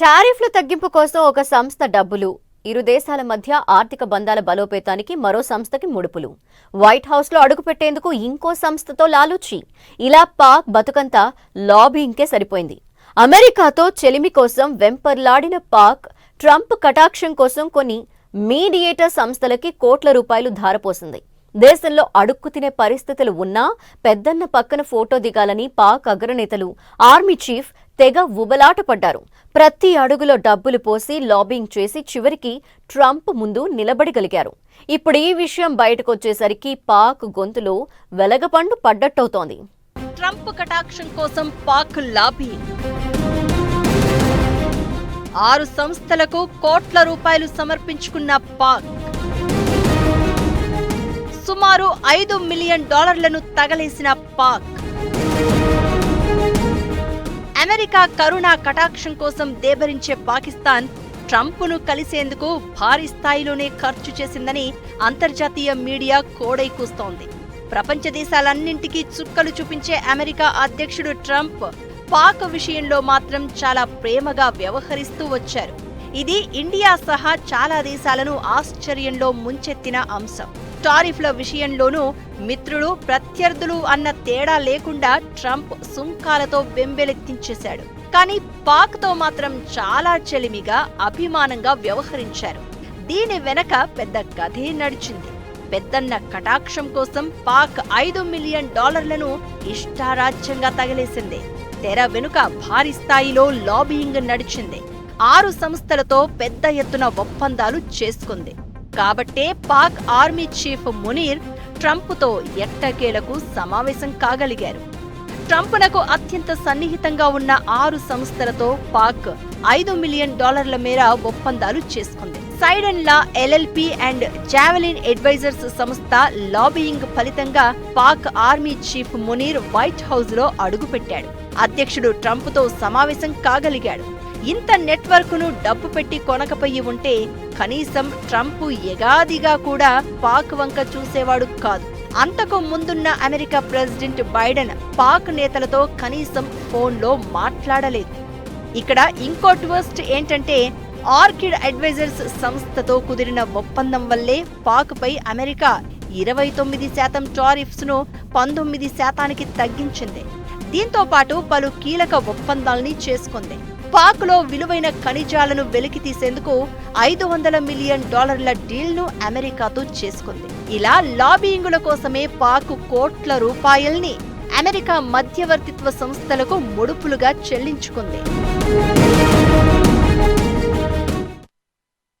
టారిఫ్ల తగ్గింపు కోసం ఒక సంస్థ డబ్బులు. ఇరు దేశాల మధ్య ఆర్థిక బంధాల బలోపేతానికి మరో సంస్థకి ముడుపులు. వైట్ హౌస్లో అడుగుపెట్టేందుకు ఇంకో సంస్థతో లాలూచి. ఇలా పాక్ బతుకంతా లాబింగ్కే సరిపోయింది. అమెరికాతో చెలిమి కోసం వెంపర్లాడిన పాక్ ట్రంప్ కటాక్షం కోసం కొన్ని మీడియేటర్ సంస్థలకి కోట్ల రూపాయలు ధారపోసింది. దేశంలో అడుక్కు తినే పరిస్థితులు ఉన్నా పెద్దన్న పక్కన ఫోటో దిగాలని పాక్ అగ్రనేతలు ఆర్మీ చీఫ్ తెగ ఉబలాట పడ్డారు ప్రతి అడుగులో డబ్బులు పోసి లాబింగ్ చేసి చివరికి ట్రంప్ ముందు నిలబడగలిగారు. ఇప్పుడు ఈ విషయం బయటకొచ్చేసరికి పాక్ గొంతులో వెలగపండు పడ్డట్టవుతోంది. ట్రంప్ కటాక్షం కోసం పాక్ లాబీ. ఆరు సంస్థలకు కోట్ల రూపాయలు సమర్పించుకున్న పాక్. సుమారు ఐదు మిలియన్ డాలర్లను తగలేసిన పాక్. అమెరికా కరుణా కటాక్షం కోసం దేబరించే పాకిస్తాన్ ట్రంప్ను కలిసేందుకు భారీ స్థాయిలోనే ఖర్చు చేసిందని అంతర్జాతీయ మీడియా కోడై కూస్తోంది. ప్రపంచ దేశాలన్నింటికీ చుక్కలు చూపించే అమెరికా అధ్యక్షుడు ట్రంప్ పాక్ విషయంలో మాత్రం చాలా ప్రేమగా వ్యవహరిస్తూ వచ్చారు. ఇది ఇండియా సహా చాలా దేశాలను ఆశ్చర్యంలో ముంచెత్తిన అంశం. టారిఫ్ల విషయంలోనూ మిత్రులు ప్రత్యర్థులు అన్న తేడా లేకుండా ట్రంప్ సుంకాలతో బెంబెలెత్తించేశాడు కానీ పాక్తో మాత్రం చాలా చెలిమిగా అభిమానంగా వ్యవహరించారు. దీని వెనక పెద్ద కథే నడిచింది. పెద్దన్న కటాక్షం కోసం పాక్ ఐదు మిలియన్ డాలర్లను ఇష్టారాజ్యంగా తగిలేసింది. తెర వెనుక భారీ స్థాయిలో లాబియింగ్ నడిచింది. ఆరు సంస్థలతో పెద్ద ఎత్తున ఒప్పందాలు చేసుకుంది. కాబట్టే పాక్ ఆర్మీ చీఫ్ మునీర్ ట్రంప్తో ఎట్టకేలకు సమావేశం కాగలిగారు. ట్రంప్నకు అత్యంత సన్నిహితంగా ఉన్న ఆరు సంస్థలతో పాక్ ఐదు మిలియన్ డాలర్ల మేర ఒప్పందాలు చేసుకుంది. Seiden law LLP and Javelin advisors సంస్థ లాబియింగ్ ఫలితంగా Pak army chief Munir white హౌస్లో అడుగుపెట్టాడు. అధ్యక్షుడు ట్రంప్తో సమావేశం కాగలిగాడు. ఇంత నెట్వర్క్ను డబ్బు పెట్టి కొనకపోయి ఉంటే కనీసం ట్రంప్ ఎగాదిగా కూడా పాక్ వంక చూసేవాడు కాదు. అంతకు ముందున్న అమెరికా ప్రెసిడెంట్ బైడెన్ పాక్ నేతలతో కనీసం ఫోన్లో మాట్లాడలేదు. ఇక్కడ ఇంకో ట్విస్ట్ ఏంటంటే ఆర్కిడ్ అడ్వైజర్స్ సంస్థతో కుదిరిన ఒప్పందం వల్లే పాక్పై అమెరికా ఇరవై తొమ్మిది శాతం టారిఫ్స్ను పంతొమ్మిది శాతానికి తగ్గించింది. దీంతో పాటు పలు కీలక ఒప్పందాల్ని చేసుకుంది. పాక్లో విలువైన ఖనిజాలను వెలికి తీసేందుకు ఐదు వందల మిలియన్ డాలర్ల డీల్ను అమెరికాతో చేసుకుంది. ఇలా లాబియింగుల కోసమే పాక్ కోట్ల రూపాయల్ని అమెరికా మధ్యవర్తిత్వ సంస్థలకు ముడుపులుగా చెల్లించుకుంది.